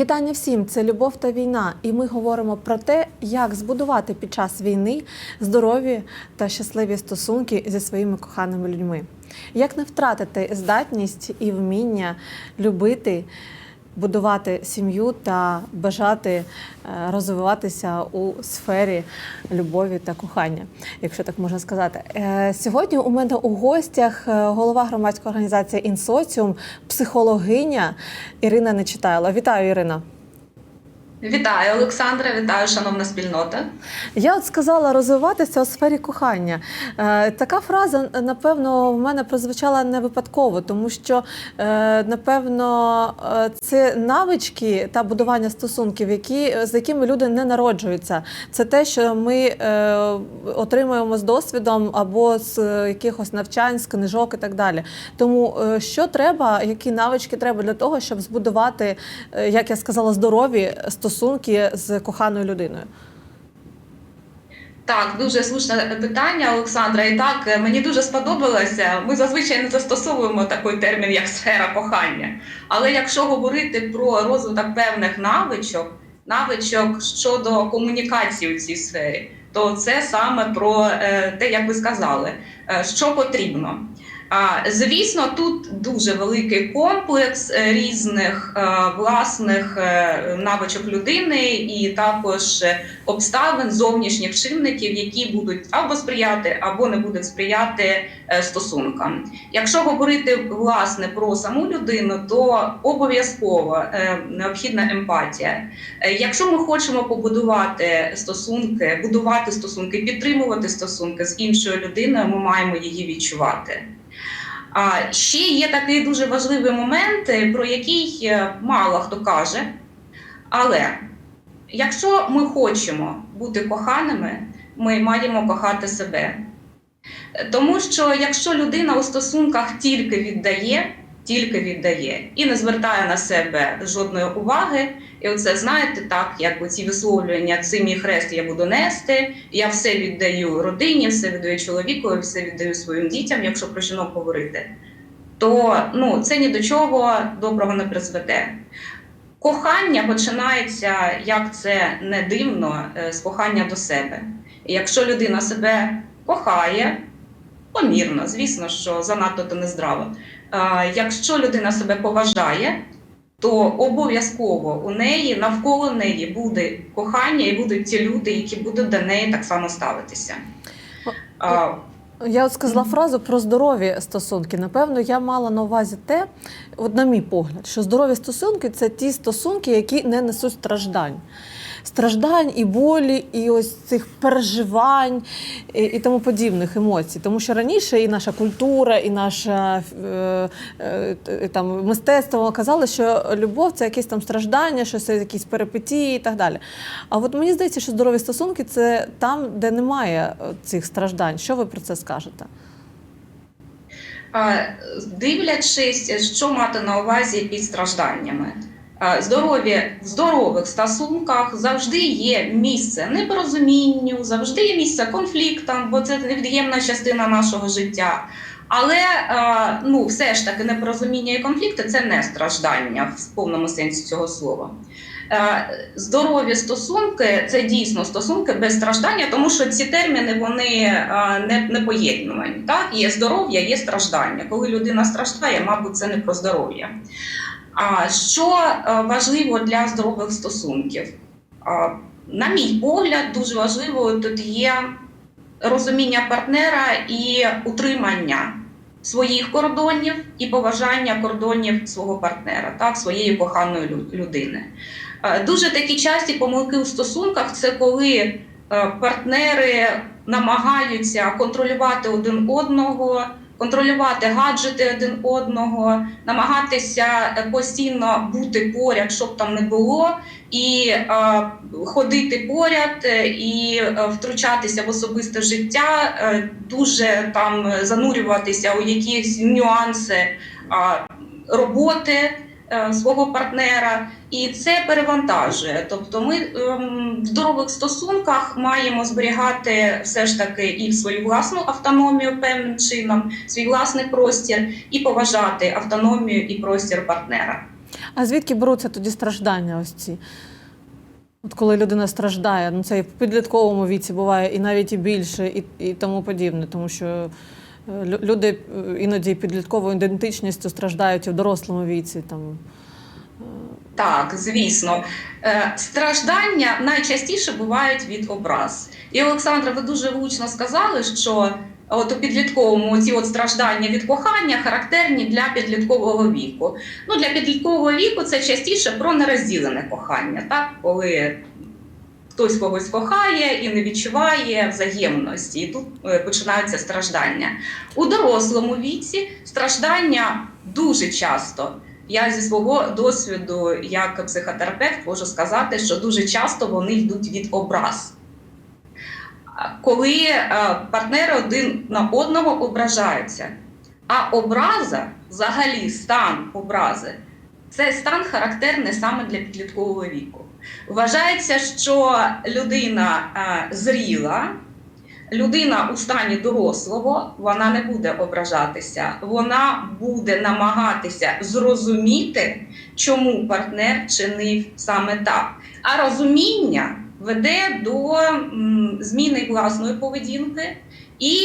Вітання всім! Це любов та війна. І ми говоримо про те, як збудувати під час війни здорові та щасливі стосунки зі своїми коханими людьми. Як не втратити здатність і вміння любити, будувати сім'ю та бажати е, розвиватися у сфері любові та кохання, якщо так можна сказати. Е, Сьогодні у мене у гостях е, голова громадської організації Інсоціум, психологиня Ірина Нечитайло. Вітаю, Ірина. Вітаю, Олександра, вітаю, шановна спільнота. Я от сказала розвиватися у сфері кохання. Е, така фраза, напевно, в мене прозвучала не випадково, тому що, е, напевно, е, це навички та будування стосунків, які, з якими люди не народжуються. Це те, що ми е, отримуємо з досвідом або з якихось навчань, з книжок і так далі. Тому е, що треба, які навички треба для того, щоб збудувати, е, як я сказала, здорові стосунки з коханою людиною? Так, дуже слушне питання, Олександра. І так е, мені дуже сподобалося. Ми зазвичай не застосовуємо такий термін, як сфера кохання. Але якщо говорити про розвиток певних навичок, навичок щодо комунікації у цій сфері, то це саме про е, те, як ви сказали, е, що потрібно. Звісно, тут дуже великий комплекс е, різних е, власних е, навичок людини і також обставин зовнішніх чинників, які будуть або сприяти, або не будуть сприяти стосункам. Якщо говорити власне про саму людину, то обов'язково необхідна емпатія. Якщо ми хочемо побудувати стосунки, будувати стосунки, підтримувати стосунки з іншою людиною, ми маємо її відчувати. А ще є такий дуже важливий момент, е, про який е, мало хто каже. Але якщо ми хочемо бути коханими, ми маємо кохати себе. Е, Тому що якщо людина у стосунках тільки віддає, тільки віддає і не звертає на себе жодної уваги, і оце знаєте, так як оці висловлювання цим мій хрест я буду нести, я все віддаю родині, все віддаю чоловіку, все віддаю своїм дітям, якщо про жінок говорити, то ну, це ні до чого доброго не призведе. Кохання починається, як це не дивно, е, з кохання до себе. І якщо людина себе кохає, помірно, звісно, що занадто то нездраво. Якщо людина себе поважає, то обов'язково у неї навколо неї буде кохання і будуть ті люди, які будуть до неї так само ставитися. Я от сказала фразу про здорові стосунки. Напевно, я мала на увазі те, от на мій погляд, що здорові стосунки це ті стосунки, які не несуть страждань. Страждань і болі, і ось цих переживань і, і тому подібних емоцій. Тому що раніше і наша культура, і наше е, е, там мистецтво казали, що любов це якісь там страждання, що це якісь перипетії і так далі. А от мені здається, що здорові стосунки це там, де немає е, цих страждань. Що ви про це скажете? Дивлячись, що мати на увазі під стражданнями. Здорові в здорових стосунках завжди є місце непорозумінню, завжди є місце конфліктам, бо це невід'ємна частина нашого життя. Але ну, все ж таки непорозуміння і конфлікти це не страждання в повному сенсі цього слова. Здорові стосунки це дійсно стосунки без страждання, тому що ці терміни вони не, не поєднувані. Так? Є здоров'я, є страждання. Коли людина страждає, мабуть, це не про здоров'я. А що е, важливо для здорових стосунків? На мій погляд, дуже важливо тут є розуміння партнера і утримання своїх кордонів і поважання кордонів свого партнера, так, своєї коханої людини. Е, Дуже такі часті помилки у стосунках це коли е, партнери намагаються контролювати один одного, контролювати гаджети один одного, намагатися е, постійно бути поряд, щоб там не було, і е, ходити поряд е, і е, втручатися в особисте життя, е, дуже там занурюватися у якісь нюанси е, роботи свого партнера, і це перевантажує. Тобто, ми ем, в здорових стосунках маємо зберігати все ж таки і свою власну автономію певним чином, свій власний простір, і поважати автономію і простір партнера. А звідки беруться тоді страждання ось ці? От коли людина страждає, ну це і в підлітковому віці буває, і навіть і більше, і, і тому подібне, тому що е, люди е, іноді підлітковою ідентичністю страждають в дорослому віці. Там. Так, звісно. Е, Страждання найчастіше бувають від образ. І Олександра, ви дуже влучно сказали, що от у підлітковому ці от страждання від кохання характерні для підліткового віку. Ну, для підліткового віку це частіше про нерозділене кохання, так? коли хтось когось кохає і не відчуває взаємності, і тут е, починаються страждання. У дорослому віці страждання дуже часто. Я зі свого досвіду як психотерапевт можу сказати, що дуже часто вони йдуть від образ. Коли е, партнери один на одного ображаються, а образа, взагалі стан образи, це стан характерний саме для підліткового віку. Вважається, що людина е, зріла, людина у стані дорослого, вона не буде ображатися, вона буде намагатися зрозуміти, чому партнер чинив саме так. А розуміння веде до зміни власної поведінки. І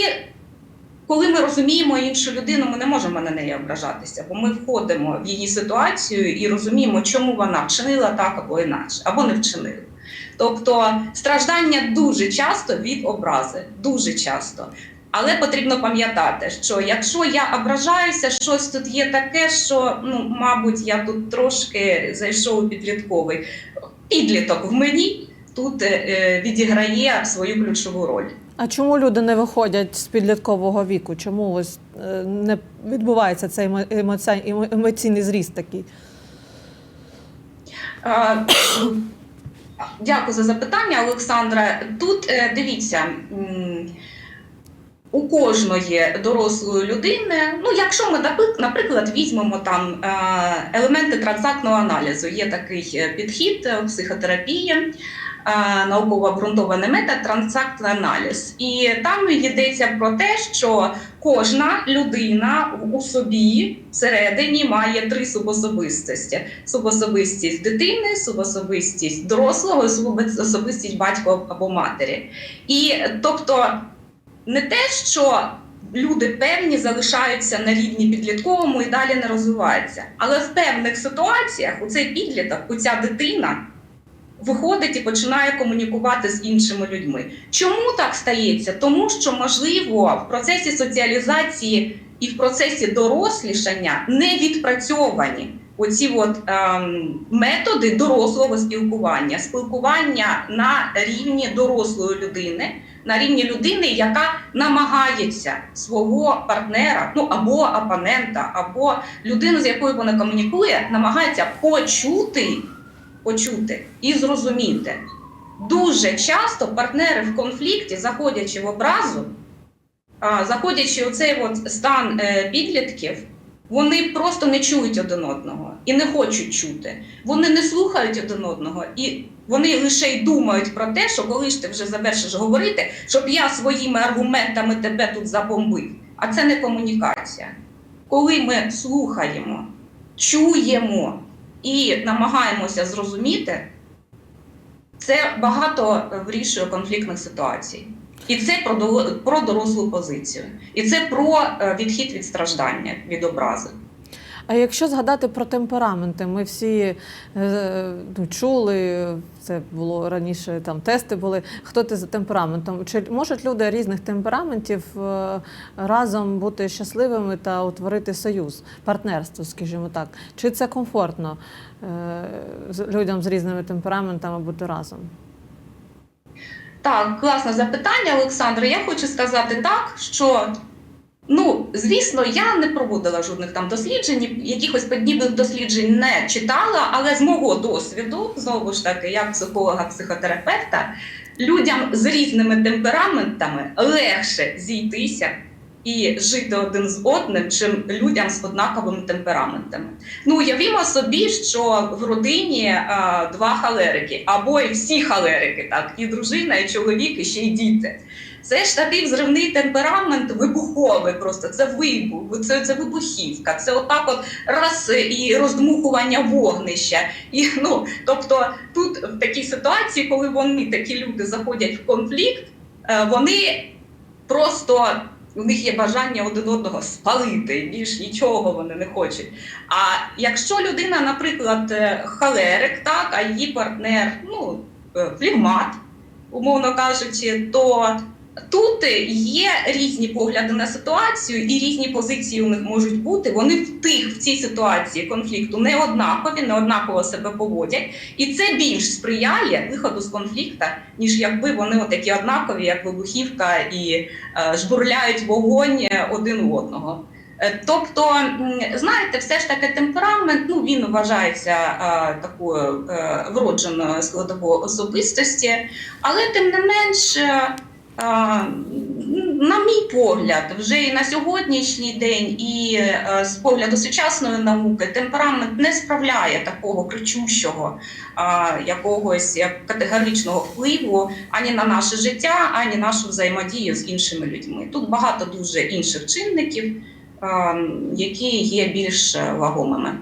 коли ми розуміємо іншу людину, ми не можемо на неї ображатися, бо ми входимо в її ситуацію і розуміємо, чому вона вчинила так або інакше, або не вчинила. Тобто страждання дуже часто від образи, дуже часто. Але потрібно пам'ятати, що якщо я ображаюся, щось тут є таке, що ну, мабуть, я тут трошки зайшов у підлітковий підліток в мені тут е, е, відіграє свою ключову роль. А чому люди не виходять з підліткового віку? Чому ось е, не відбувається цей емо- емоційний зріст такий? Дякую за запитання, Олександра. Тут е, дивіться. У кожної дорослої людини, ну якщо ми наприклад візьмемо там е, елементи транзактного аналізу, є такий підхід в психотерапії, науково обґрунтований метод транзактний аналіз. І там йдеться про те, що кожна людина у собі всередині має три субособистості: субособистість дитини, субособистість дорослого, субособистість батька або матері. І тобто не те, що люди певні залишаються на рівні підлітковому і далі не розвиваються, але в певних ситуаціях у цей підліток, у ця дитина. Виходить і починає комунікувати з іншими людьми. Чому так стається? Тому що, можливо, в процесі соціалізації і в процесі дорослішання не відпрацьовані оці от, ем, методи дорослого спілкування, спілкування на рівні дорослої людини, на рівні людини, яка намагається свого партнера, ну або опонента, або людину, з якою вона комунікує, намагається почути, почути і зрозуміти. Дуже часто партнери в конфлікті, заходячи в образу, заходячи у цей от стан е, підлітків, вони просто не чують один одного і не хочуть чути. Вони не слухають один одного, і вони лише й думають про те, що коли ж ти вже завершиш говорити, щоб я своїми аргументами тебе тут забомбив. А це не комунікація. Коли ми слухаємо, чуємо і намагаємося зрозуміти, це багато вирішує конфліктних ситуацій. І це про дорослу позицію. І це про е, відхід від страждання, від образи. А якщо згадати про темпераменти, ми всі е, ну, чули, це було раніше, там тести були. Хто ти за темпераментом? Чи можуть люди різних темпераментів е, разом бути щасливими та утворити союз, партнерство, скажімо так? Чи це комфортно е, з- людям з різними темпераментами бути разом? Так, класне запитання, Олександре. Я хочу сказати так, що ну, звісно, я не проводила жодних там досліджень, якихось подібних досліджень не читала, але з мого досвіду, знову ж таки, як психолога, психотерапевта, людям з різними темпераментами легше зійтися і жити один з одним, чим людям з однаковими темпераментами. Ну, уявімо собі, що в родині а, два халерики, або і всі халерики, так, і дружина, і чоловік, і ще й діти. Це ж такий взривний темперамент, вибуховий просто це вибух, це, це вибухівка, це отак от раз і роздмухування вогнища. І ну тобто тут в такій ситуації, коли вони такі люди заходять в конфлікт, е, вони просто у них є бажання один одного спалити, більш нічого вони не хочуть. А якщо людина, наприклад, е, холерик, так, а її партнер, ну, е, флегмат, умовно кажучи, то тут є різні погляди на ситуацію і різні позиції у них можуть бути. Вони в тих в цій ситуації конфлікту не однакові, не однаково себе поводять, і це більш сприяє виходу з конфлікту, ніж якби вони отакі однакові, як вибухівка, і е, жбурляють вогонь один у одного. Е, Тобто, знаєте, все ж таки темперамент, ну він вважається е, такою е, вродженою складовою особистості, але тим не менш, е, на мій погляд, вже і на сьогоднішній день, і е, з погляду сучасної науки, темперамент не справляє такого кричущого якогось категоричного впливу ані на наше життя, ані нашу взаємодію з іншими людьми. Тут багато дуже інших чинників які є більш е, вагомими.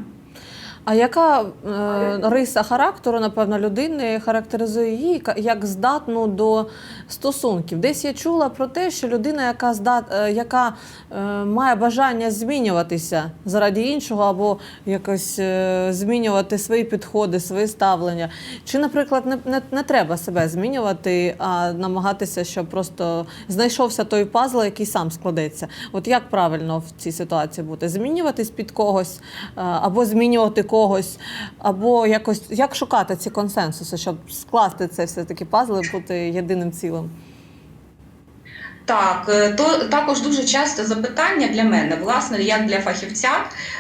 А яка е, риса характеру, напевно, людини характеризує її як здатну до стосунків? Десь я чула про те, що людина, яка здат, е, яка е, має бажання змінюватися заради іншого, або якось е, змінювати свої підходи, свої ставлення. Чи, наприклад, не, не, не треба себе змінювати, а намагатися, щоб просто знайшовся той пазл, який сам складеться? От як правильно в цій ситуації бути? Змінюватись під когось, е, або змінювати когось, або якось як шукати ці консенсуси, щоб скласти це все таки пазли, бути єдиним цілим? Так, е, то також дуже часто запитання для мене, власне, як для фахівця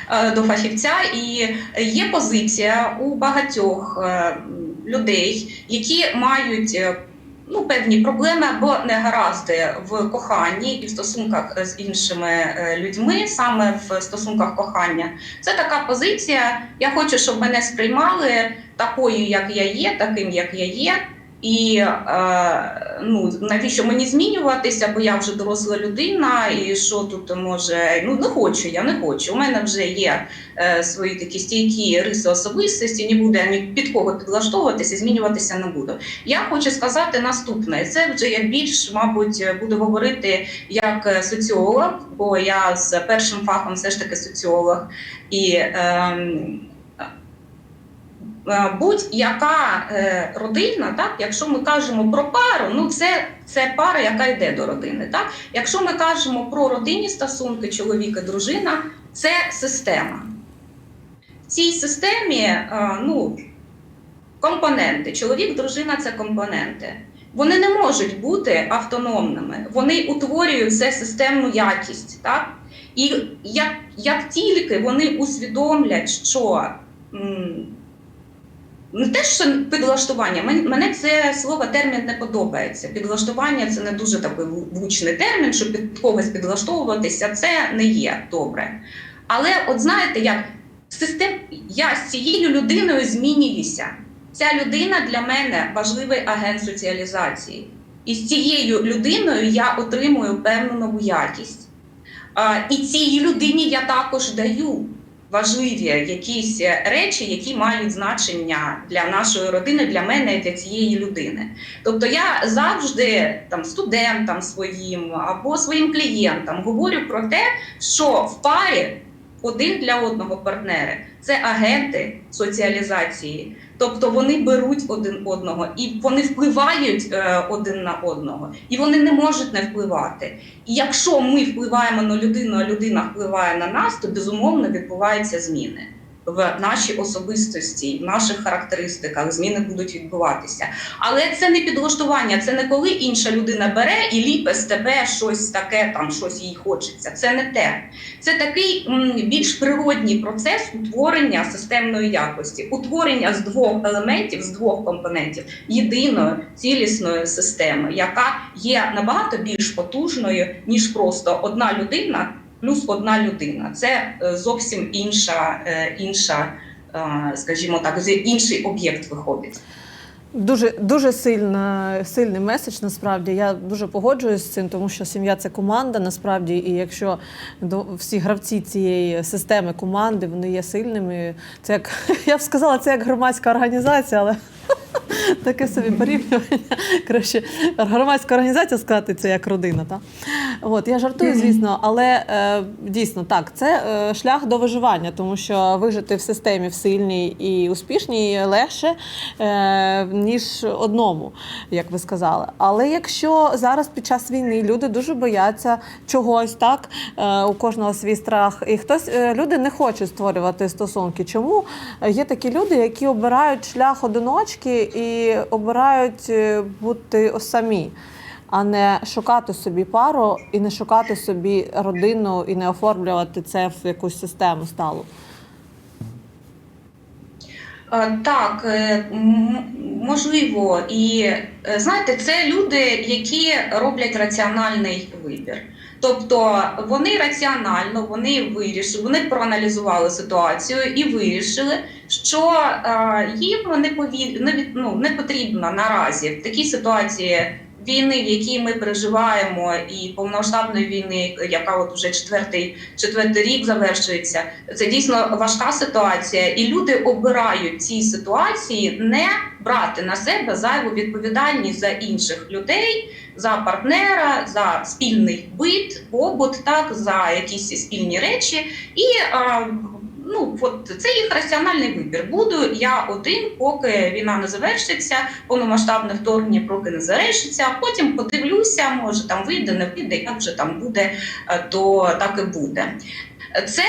е, до фахівця, і є позиція у багатьох е, людей, які мають. Ну, певні проблеми або негаразди в коханні і в стосунках з іншими е, людьми, саме в стосунках кохання. Це така позиція. Я хочу, щоб мене сприймали такою, як я є, таким, як я є. І е, ну навіщо мені змінюватися, бо я вже доросла людина, і що тут може ну не хочу, я не хочу. У мене вже є е, свої такі стійкі риси особистості, не буде ні під кого підлаштовуватися, змінюватися не буду. Я хочу сказати наступне: це вже я більш, мабуть, буду говорити як е, соціолог, бо я з першим фахом все ж таки соціолог і. Е, будь-яка е, родина, так, якщо ми кажемо про пару, ну це, це пара, яка йде до родини. Так? Якщо ми кажемо про родинні стосунки, чоловік і дружина, це система. В цій системі е, ну, компоненти. Чоловік, дружина це компоненти. Вони не можуть бути автономними, вони утворюють це системну якість. Так? І як, як тільки вони усвідомлять, що не те, що підлаштування, мене це слово термін не подобається. Підлаштування це не дуже такий влучний термін, щоб під когось підлаштовуватися, це не є добре. Але от знаєте, як систем, я з цією людиною змінююся. Ця людина для мене важливий агент соціалізації. І з цією людиною я отримую певну нову якість. І цій людині я також даю важливі якісь речі, які мають значення для нашої родини, для мене для цієї людини. Тобто я завжди там студентам своїм або своїм клієнтам говорю про те, що в парі один для одного партнери це агенти соціалізації. Тобто вони беруть один одного і вони впливають е, один на одного, і вони не можуть не впливати. І якщо ми впливаємо на людину, а людина впливає на нас, то безумовно відбуваються зміни в нашій особистості, в наших характеристиках. Зміни будуть відбуватися. Але це не підлаштування, це не коли інша людина бере і ліпе з тебе щось таке, там щось їй хочеться. Це не те. Це такий більш природній процес утворення системної якості, утворення з двох елементів, з двох компонентів єдиної цілісної системи, яка є набагато більш потужною ніж просто одна людина плюс одна людина. Це е, зовсім інша, е, інша, е, скажімо так, інший об'єкт виходить. Дуже дуже сильна, сильний меседж. Насправді я дуже погоджуюсь з цим, тому що сім'я це команда. Насправді, і якщо до всі гравці цієї системи команди вони є сильними, це як я б сказала, це як громадська організація, але таке собі порівнювання. Краще громадська організація сказати це як родина. Та? От я жартую, звісно, але е, дійсно так, це е, шлях до виживання, тому що вижити в системі в сильній і успішній легше, е, ніж одному, як ви сказали. Але якщо зараз під час війни люди дуже бояться чогось, так е, у кожного свій страх, і хтось е, люди не хочуть створювати стосунки. Чому Е, є такі люди, які обирають шлях одиночки і обирають е, бути самі? а не шукати собі пару і не шукати собі родину і не оформлювати це в якусь систему сталу. Е, Так, е, можливо, і знаєте, це люди, які роблять раціональний вибір. Тобто вони раціонально, вони вирішили, вони проаналізували ситуацію і вирішили, що е, їм не пові... не, ну, не потрібно наразі в такій ситуації війни, в якій ми переживаємо, і повномасштабної війни, яка от вже четвертий, четвертий рік завершується. Це дійсно важка ситуація, і люди обирають цій ситуації не брати на себе зайву відповідальність за інших людей, за партнера, за спільний бит, побут, так за якісь спільні речі. І ну от це їх раціональний вибір. Буду я один, поки війна не завершиться, повномасштабне вторгнення поки не завершиться. а Потім подивлюся, може там вийде, не вийде, як вже там буде, е, то так і буде. Це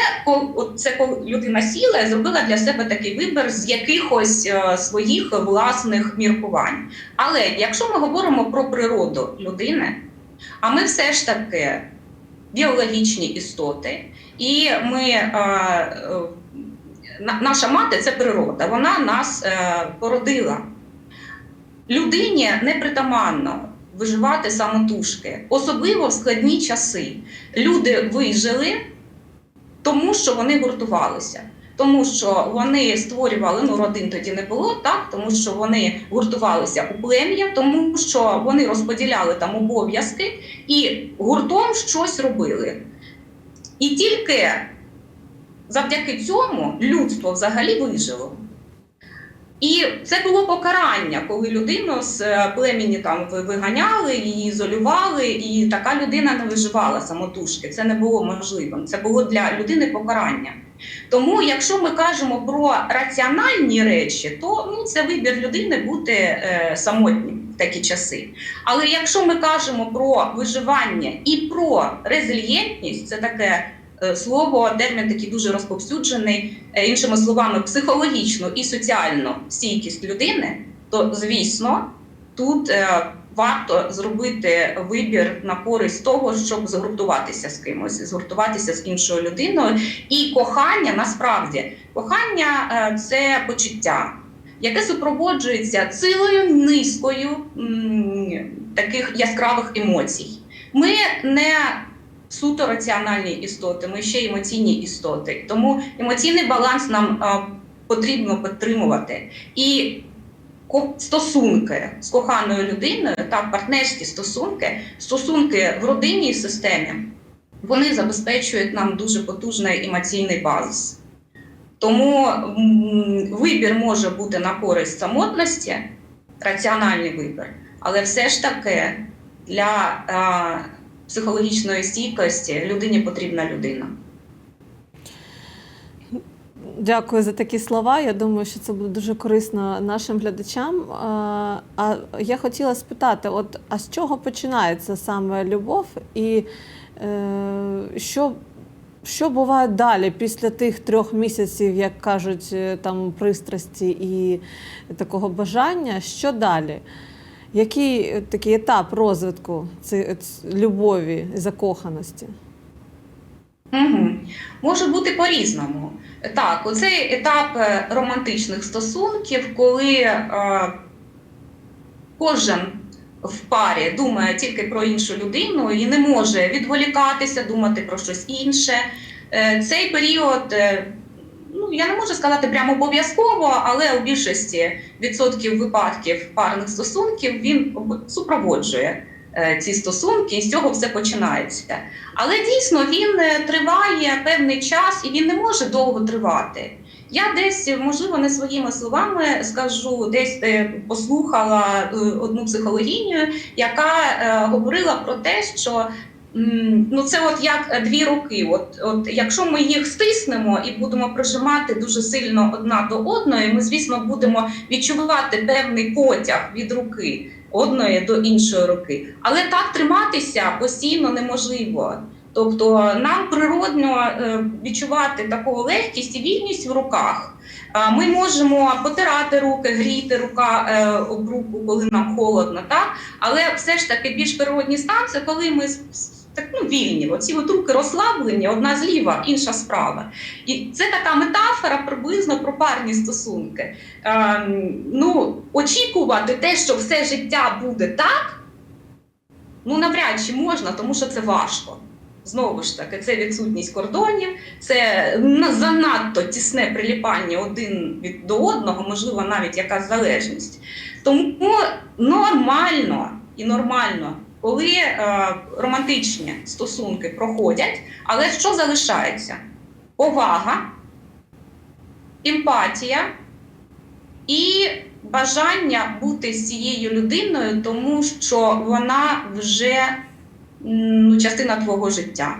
це коли людина сіла і зробила для себе такий вибір з якихось е, своїх власних міркувань. Але якщо ми говоримо про природу людини, а ми все ж таки біологічні істоти, і ми е, е, на- наша мати це природа, вона нас е, породила. Людині непритаманно виживати самотужки, особливо в складні часи. Люди вижили тому що вони гуртувалися. Тому що вони створювали ну родин тоді не було так, тому що вони гуртувалися у плем'я, тому що вони розподіляли там обов'язки і гуртом щось робили. І тільки завдяки цьому людство взагалі вижило. І це було покарання, коли людину з е, племені там виганяли, її ізолювали, і така людина не виживала самотужки. Це не було можливим. Це було для людини покарання. Тому, якщо ми кажемо про раціональні речі, то ну, це вибір людини бути е, самотнім такі часи. Але якщо ми кажемо про виживання і про резильєнтність, це таке е, слово, термін такий дуже розповсюджений, е, іншими словами, психологічну і соціальну стійкість людини, то звісно, тут е, варто зробити вибір на користь того, щоб згуртуватися з кимось, згуртуватися з іншою людиною. І кохання насправді кохання це почуття, яке супроводжується цілою низкою м, таких яскравих емоцій. Ми не суто раціональні істоти, ми ще емоційні істоти. Тому емоційний баланс нам а, потрібно підтримувати. І стосунки з коханою людиною та партнерські стосунки, стосунки в родинній системі, вони забезпечують нам дуже потужний емоційний базис. Тому вибір може бути на користь самотності, раціональний вибір, але все ж таки для а, психологічної стійкості людині потрібна людина. Дякую за такі слова. Я думаю, що це буде дуже корисно нашим глядачам. А, я хотіла спитати: от а з чого починається саме любов, і е, що, що буває далі після тих трьох місяців, як кажуть, е, там пристрасті і такого бажання? Що далі? Який е, такий етап розвитку ці- ц- любові закоханості? Угу. Може бути по-різному. Так, оцей етап е, романтичних стосунків, коли е, кожен в парі думає тільки про іншу людину і не може відволікатися, думати про щось інше. Е, цей період е, ну я не можу сказати прямо обов'язково, але у більшості відсотків випадків парних стосунків він супроводжує е, ці стосунки, і з цього все починається. Але дійсно він триває певний час і він не може довго тривати. Я десь, можливо, не своїми словами скажу, десь е, послухала е, одну психологіню, яка е, говорила про те, що ну це от як дві руки. От, от якщо ми їх стиснемо і будемо прижимати дуже сильно одна до одної, ми, звісно, будемо відчувати певний потяг від руки одної до іншої руки. Але так триматися постійно неможливо. Тобто нам природно е, відчувати таку легкість і вільність в руках. Ми можемо потирати руки, гріти рука е, об руку, коли нам холодно, так? але все ж таки більш природній стан це коли ми так, ну, вільні. Оці от руки розслаблені, одна зліва, інша справа. І це така метафора приблизно про парні стосунки. Ем, ну, очікувати те, що все життя буде так, ну навряд чи можна, тому що це важко. Знову ж таки, це відсутність кордонів, це занадто тісне приліпання один від до одного, можливо, навіть якась залежність. Тому нормально і нормально, коли е, романтичні стосунки проходять, але що залишається? Повага, емпатія і бажання бути з цією людиною, тому що вона вже ну, частина твого життя.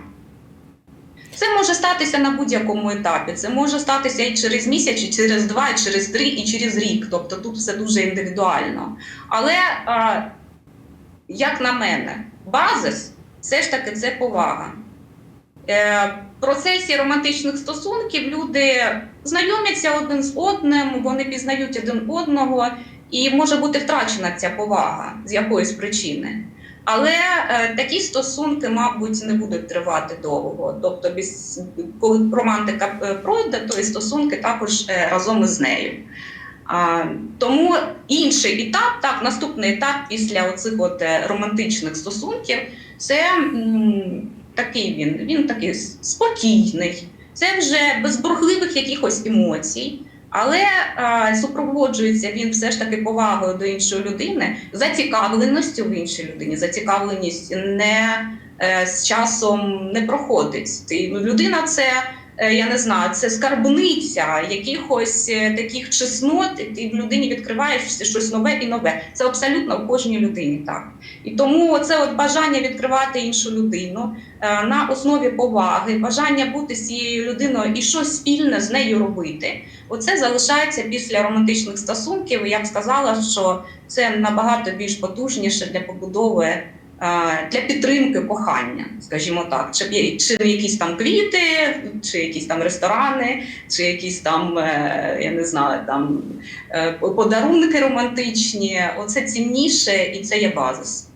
Це може статися на будь-якому етапі. Це може статися і через місяць, і через два, і через три, і через рік. Тобто тут все дуже індивідуально. Але, а, як на мене, базис все ж таки це повага. Е, в процесі романтичних стосунків люди знайомляться один з одним, вони пізнають один одного, і може бути втрачена ця повага з якоїсь причини. Але е, такі стосунки, мабуть, не будуть тривати довго. Тобто, без, коли романтика е, пройде, то і стосунки також е, разом із нею. А, тому інший етап, так, наступний етап після оцих от е, романтичних стосунків, це м, такий він, він такий спокійний, це вже без бурхливих якихось емоцій. Але е, супроводжується він все ж таки повагою до іншої людини, зацікавленістю в іншій людині. Зацікавленість не е, з часом не проходить. Ти, ну, людина це. Е, Я не знаю, це скарбниця якихось е, таких чеснот, і в людині відкриваєш щось нове і нове. Це абсолютно в кожній людині так. І тому це от бажання відкривати іншу людину е, на основі поваги, бажання бути з цією людиною і щось спільне з нею робити. Оце залишається після романтичних стосунків. Я б сказала, що це набагато більш потужніше для побудови. Е, Для підтримки кохання, скажімо так, чи, чи якісь там квіти, чи якісь там ресторани, чи якісь там, е, я не знаю, там е, подарунки романтичні. Оце цінніше і це є базис.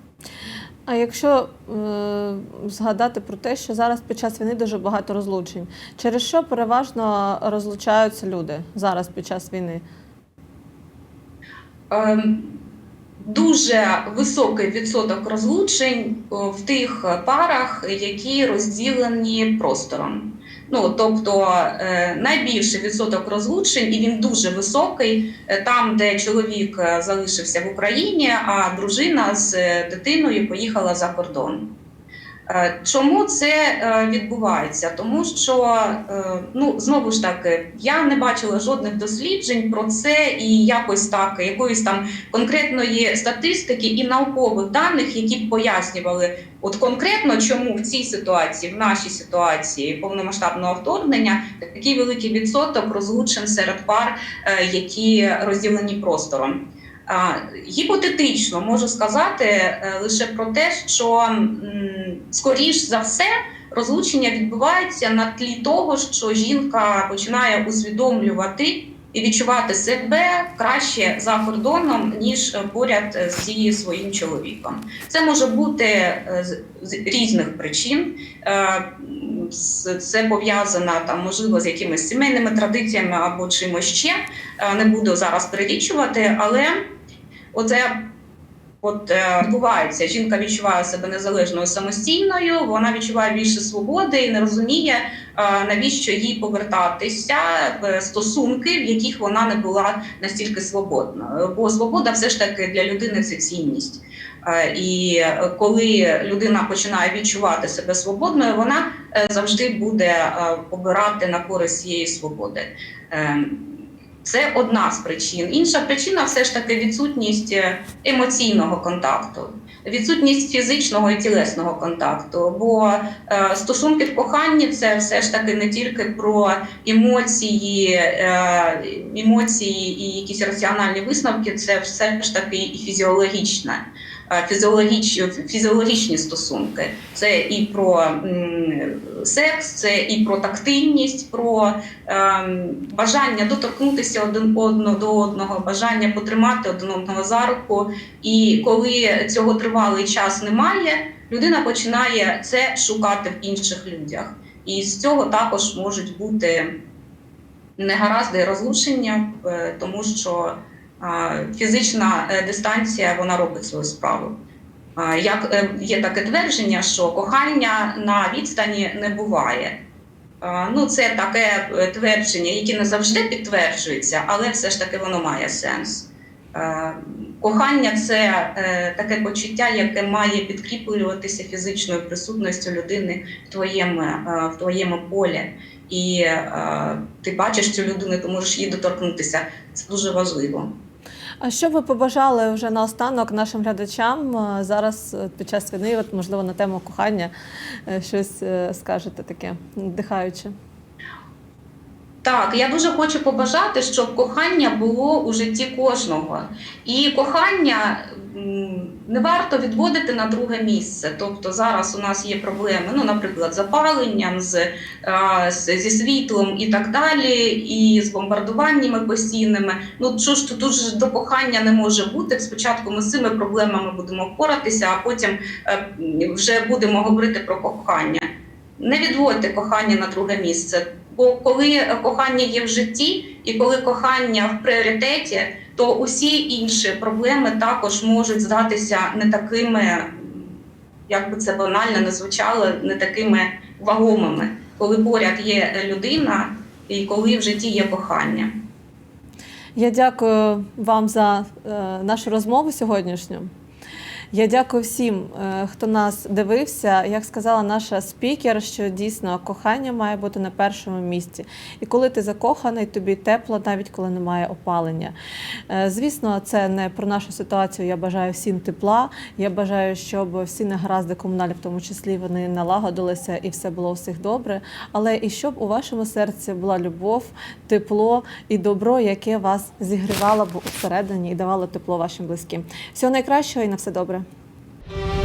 А якщо е, згадати про те, що зараз під час війни дуже багато розлучень, через що переважно розлучаються люди зараз під час війни? Ем, Дуже високий відсоток розлучень в тих е, парах, які розділені простором. Ну тобто е, найбільший відсоток розлучень, і він дуже високий е, там, де чоловік е, залишився в Україні, а дружина з е, дитиною поїхала за кордон. Е, Чому це е, відбувається? Тому що е, ну знову ж таки я не бачила жодних досліджень про це і якось так, якоїсь там конкретної статистики і наукових даних, які б пояснювали, от конкретно чому в цій ситуації, в нашій ситуації повномасштабного вторгнення, такий великий відсоток розлучень серед пар, які розділені простором. Гіпотетично можу сказати е, лише про те, що скоріш за все розлучення відбувається на тлі того, що жінка починає усвідомлювати і відчувати себе краще за кордоном, ніж е, поряд е, зі своїм чоловіком. Це може бути з- з різних причин. З- Це пов'язано там, можливо, з якимись сімейними традиціями або чимось ще. Не буду зараз перелічувати, але оце От е, відбувається, жінка відчуває себе незалежною самостійною, вона відчуває більше свободи і не розуміє, е, навіщо їй повертатися в стосунки, в яких вона не була настільки свободною. Бо свобода все ж таки для людини це цінність. Е, І коли людина починає відчувати себе свободною, вона е, завжди буде е, обирати на користь цієї свободи. Е, Це одна з причин. Інша причина все ж таки відсутність е, емоційного контакту, відсутність фізичного і тілесного контакту. Бо е, стосунки в коханні це все ж таки не тільки про емоції, е, емоції і якісь раціональні висновки, це все ж таки і фізіологічне. Е, Фізіологіч, фізіологічні стосунки це і про секс, це і про тактильність, про ем, бажання доторкнутися один одного до одного, бажання потримати один одного за руку. І коли цього тривалий час немає, людина починає це шукати в інших людях. І з цього також можуть бути негаразди розлучення, е, тому що е, фізична е, дистанція вона робить свою справу. Як е, є таке твердження, що кохання на відстані не буває. Ну, це таке е, твердження, яке не завжди підтверджується, але все ж таки воно має сенс. Кохання це таке почуття, яке має підкріплюватися фізичною присутністю людини в твоєму, в твоєму полі. І ти бачиш цю людину, ти можеш її доторкнутися. Це дуже важливо. А що ви побажали вже наостанок нашим глядачам е, зараз е, під час війни, от можливо на тему кохання е, щось скажете таке, вдихаючи? Так, я дуже хочу побажати, щоб кохання було у житті кожного. І кохання не варто відводити на друге місце. Тобто зараз у нас є проблеми, ну, наприклад, з запаленням, з, е, з- зі світлом і так далі, і з бомбардуваннями постійними. Ну що ж тут ж до кохання не може бути. Спочатку ми з цими проблемами будемо впоратися, а потім е, вже будемо говорити про кохання. Не відводьте кохання на друге місце. Коли кохання є в житті, і коли кохання в пріоритеті, то усі інші проблеми також можуть здатися не такими, як би це банально не звучало, не такими вагомими, коли поряд є людина і коли в житті є кохання. Я дякую вам за е, нашу розмову сьогоднішню. Я дякую всім, е, хто нас дивився. Як сказала наша спікер, що дійсно кохання має бути на першому місці. І коли ти закоханий, тобі тепло, навіть коли немає опалення. Е, Звісно, це не про нашу ситуацію. Я бажаю всім тепла. Я бажаю, щоб всі негаразди комуналі, в тому числі, вони налагодилися і все було у всіх добре. Але і щоб у вашому серці була любов, тепло і добро, яке вас зігрівало б всередині і давало тепло вашим близьким. Всього найкращого і на все добре. Thank you